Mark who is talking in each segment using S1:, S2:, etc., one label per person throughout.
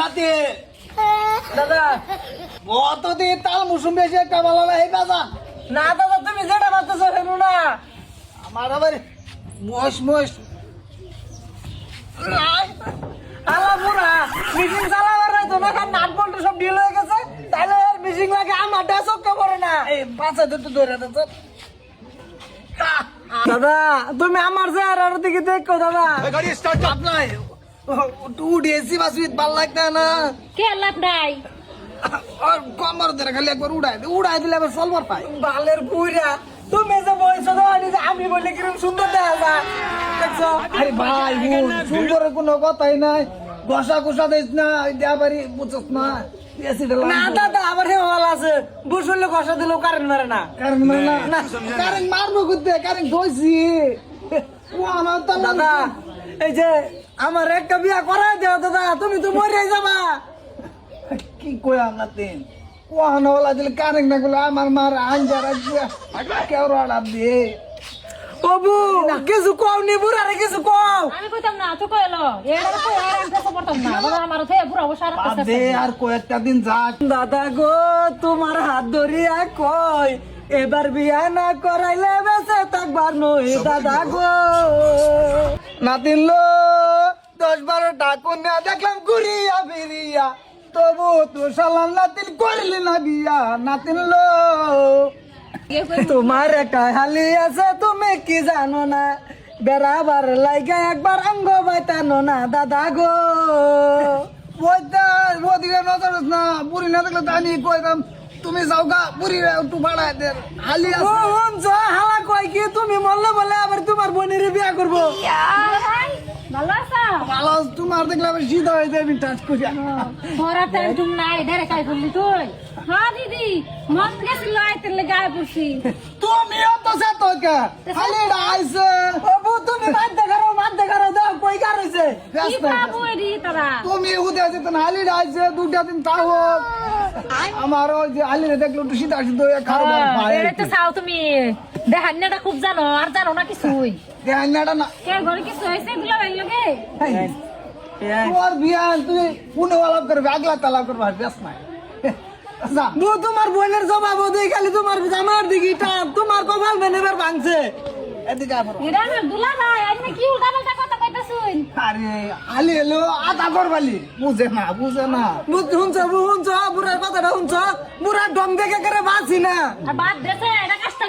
S1: নাতি।
S2: দাদা
S1: অতদিন তাল মুসুম বেশি একটা ভালো না এই বাজান।
S2: না দাদা তুমি যেটা ভাবতেছো হেনু না।
S1: আমার আবার মোষ মোষ
S2: আলা বুড়া মিটিং চালাবার নাই তো না খান নাট বল্টু সব ডিল হয়ে গেছে। তাহলে আর মিটিং লাগে আমার ডা চক্কা করে না।
S1: এই পাঁচা দুটো ধরে দিচ্ছে
S2: দাদা তুমি আমার চেহারার দিকে দেখো দাদা।
S1: আপনার টু ডিএসি বাস ভালো লাগতে না।
S3: কে লাভ নাই?
S1: আর কমর ধরে খালি একবার উড়াই দে উড়াই দিলে আবার সলবার পাই
S2: বালের বুইরা তুমি যে বলছো তো আমি যে আমি বলে কিরম সুন্দর দেখা যায়। দেখছ?
S1: আরে ভাই সুন্দরের কোনো কথাই নাই। ঘষা ঘষা দিস না দেয়া বাড়ি বুঝছ না।
S2: না দাদা আবার হে ভালো আছে। বসলে ঘষা দিলেও কারেন্ট মারে না।
S1: কারণ মানে না? কারণ মারবো করতে কারণ ধরছি। ও আমার
S2: দাদা এই যে আমার একটা বিয়া করাই দেও দাদা তুমি তো মরে যাবা।
S1: কি কই আমার দিন ও আনাওয়ালা দিলে কারেন্ট না গুলো আমার মার আঞ্জার কেউ রাড়া দিয়ে।
S2: বাবু কিছু কও নি বুড়ারে কিছু কও।
S3: আমি কইতাম না তো কইলো এডা কই আর আমি তো করতাম না। বাবা আমার থেকে পুরো অবসর
S1: বাদ দে আর কয়েকটা দিন যাক।
S2: দাদা গো তোমার হাত ধরিয়া কই এবার বিয়া না করাইলে বেঁচে থাকবার নই দাদা গো।
S1: নাতিন লো দশ বারো টাকুন না দেখলাম ঘুরিয়া ফিরিয়া। তবু তো সালাম নাতিন করলি না বিয়া নাতিন লো
S2: তোমার একটা হালি আছে তুমি কি জানো না? বেড়াবার লাইগা একবার অঙ্গ বাইতানো না দাদা গো।
S1: ওদিকে নজর না বুড়ি না দেখলে জানি কইতাম তুমি যাও গা বুড়ি একটু বাড়ায় দে। হালি
S2: হালা কয় কি তুমি মরলে বলে আবার তোমার বোনের বিয়া করব।
S3: ভালো আছো?
S1: ভালো তোমার দেখলে আমি সিধা হয়ে যাবি টাচ করিয়া
S3: তোরা টাইম টুম নাই ঢেরে কাই করলি তুই? হ্যাঁ দিদি মন গেছিল আইতের লেগে আয় পড়ছি।
S1: তুমিও তো সে তো কে খালি আইছে
S2: বাবু তুমি বাদ দেখারো বাদ দেখারো দাও কই কার হইছে
S3: কি
S1: ব্যস্ত
S3: পাবো তারা?
S1: তুমি উদে আছে তো হালি আইছে দুটা দিন তাও আমার ওই যে হালি দেখল একটু হয়ে খারো
S3: এড়ে তো চাও তুমি? দেখান্নাটা খুব জানো আর জানো না কিছুই।
S1: দেখান্নাটা না।
S3: কে ঘরে কিছু হয়েছে? এগুলো ভাই লগে
S1: তোমার বিয়া তুই পুনে করবে আগলা তালাপ করবে আর ব্যস্ত নাই।
S2: বু তোমার বোনের জবাব দেই খালি তোমার জামার দিকে টান তোমার কপাল মেনেবার ভাঙছে।
S1: এদিকে আবার।
S3: এটা আমার দুলা ভাই আজ কি উল্টা পাল্টা কথা কইতাছুন
S1: আরে আলি এলো আধা করবালি বুঝে না বুঝে না।
S2: বুঝ শুনছ শুনছ বুড়ার কথাটা শুনছ? বুড়ার ডম দেখে করে বাঁচি না।
S3: বাদ দেছে এটা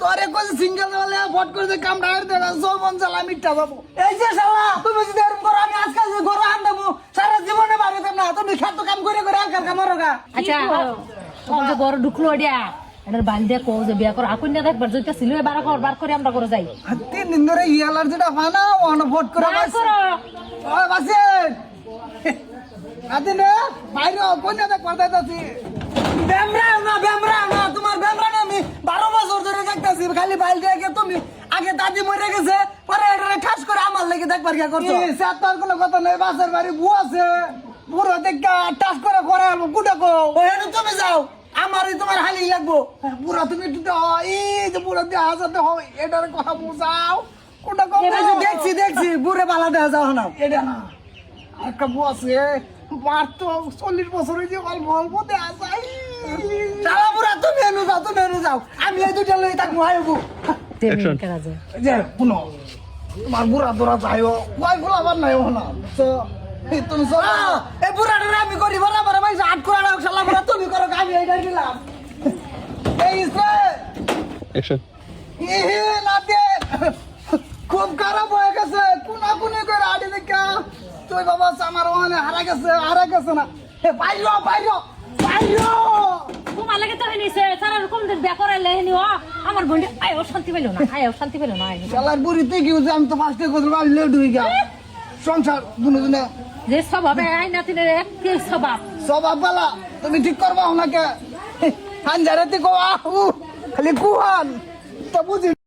S1: তোরে কইছি সিঙ্গেল বলে ফট করে যে কামটা আর দেখা যৌবন জ্বালা মিটটা যাব।
S2: এই যে শালা তুমি যদি এরকম করো আমি আজকাল যে ঘরে আনব সারা জীবনে বাড়িতাম না। তুমি খাদ্য কাম করে করে আলকার কামার গা।
S3: আচ্ছা কম যে বড় ঢুকলো দিয়া এটার বান্ধে কো যে বিয়া করে আকুন না দেখবার যেটা ছিল এবার কর বার করে আমরা করে যাই।
S1: আর তিন দিন ধরে ই অ্যালার্জিটা হয় না ওয়ান ফট করে বাস।
S3: করো।
S1: ওই বাসে। নাতিন বাইরে কোন দেখ পারতে যাচ্ছি?
S2: বেমরা না বেমরা না তোমার বেমরা না আমি বারো বছর খালি বাইল দিয়ে তুমি আগে দাদি মরে গেছে পরে এটা ঠাস করে আমার লেগে দেখবার কে করছ।
S1: সাতার কোনো কথা নেই বাসের বাড়ি বউ আছে। বুড়ো দেখা টাস করে করে আলবো কুটা কো
S2: ওখানে তুমি যাও আমারই তোমার হালি লাগবো।
S1: বুড়া তুমি একটু এই যে বুড়া দিয়ে হাসাতে হয় এটার কথা বুঝাও। কোনটা কম
S2: দেখছি দেখছি বুড়ে পালা দেওয়া যাও না।
S1: এটা না একটা বউ আছে মার তো চল্লিশ বছর হয়েছে অল্প অল্প দেওয়া যায়।
S2: চালা বুড়া তুমি এনু যাও তুমি যাও আমি এই দুটা লই
S3: তেমনি করা
S1: যে শুনো তোমার বুড়া দোড়া যাইও। ওয়াই ফুল আবার নাই না। তো তুমি চলো
S2: এই বুড়াটা আমি করি বরাবর ভাই আট করে শালা বুড়া তুমি করো আমি এইটাই দিলাম।
S1: এই ইসরে ইহে নাতে। খুব খারাপ হয়ে গেছে কোনা কোনি করে আড়ি দেখা। তুই বাবা আমার ওখানে হারা গেছে হারা গেছে না। হে বাইরো বাইরো বাইরো।
S3: তোমার লাগে তো হেনিছে মন্দির লেহেনি ও আমার বন্ধু আয় ও শান্তি পেল না আয় ও শান্তি পেল না
S1: শালার বুড়িতে আমি তো ফার্স্টে কথা আমি লেট হয়ে গেল সংসার
S3: যে স্বভাবে আই না তিনের একটি স্বভাব।
S1: স্বভাব বালা তুমি ঠিক করবা ওনাকে? হান জারাতে কো খালি কুহান। তো বুঝি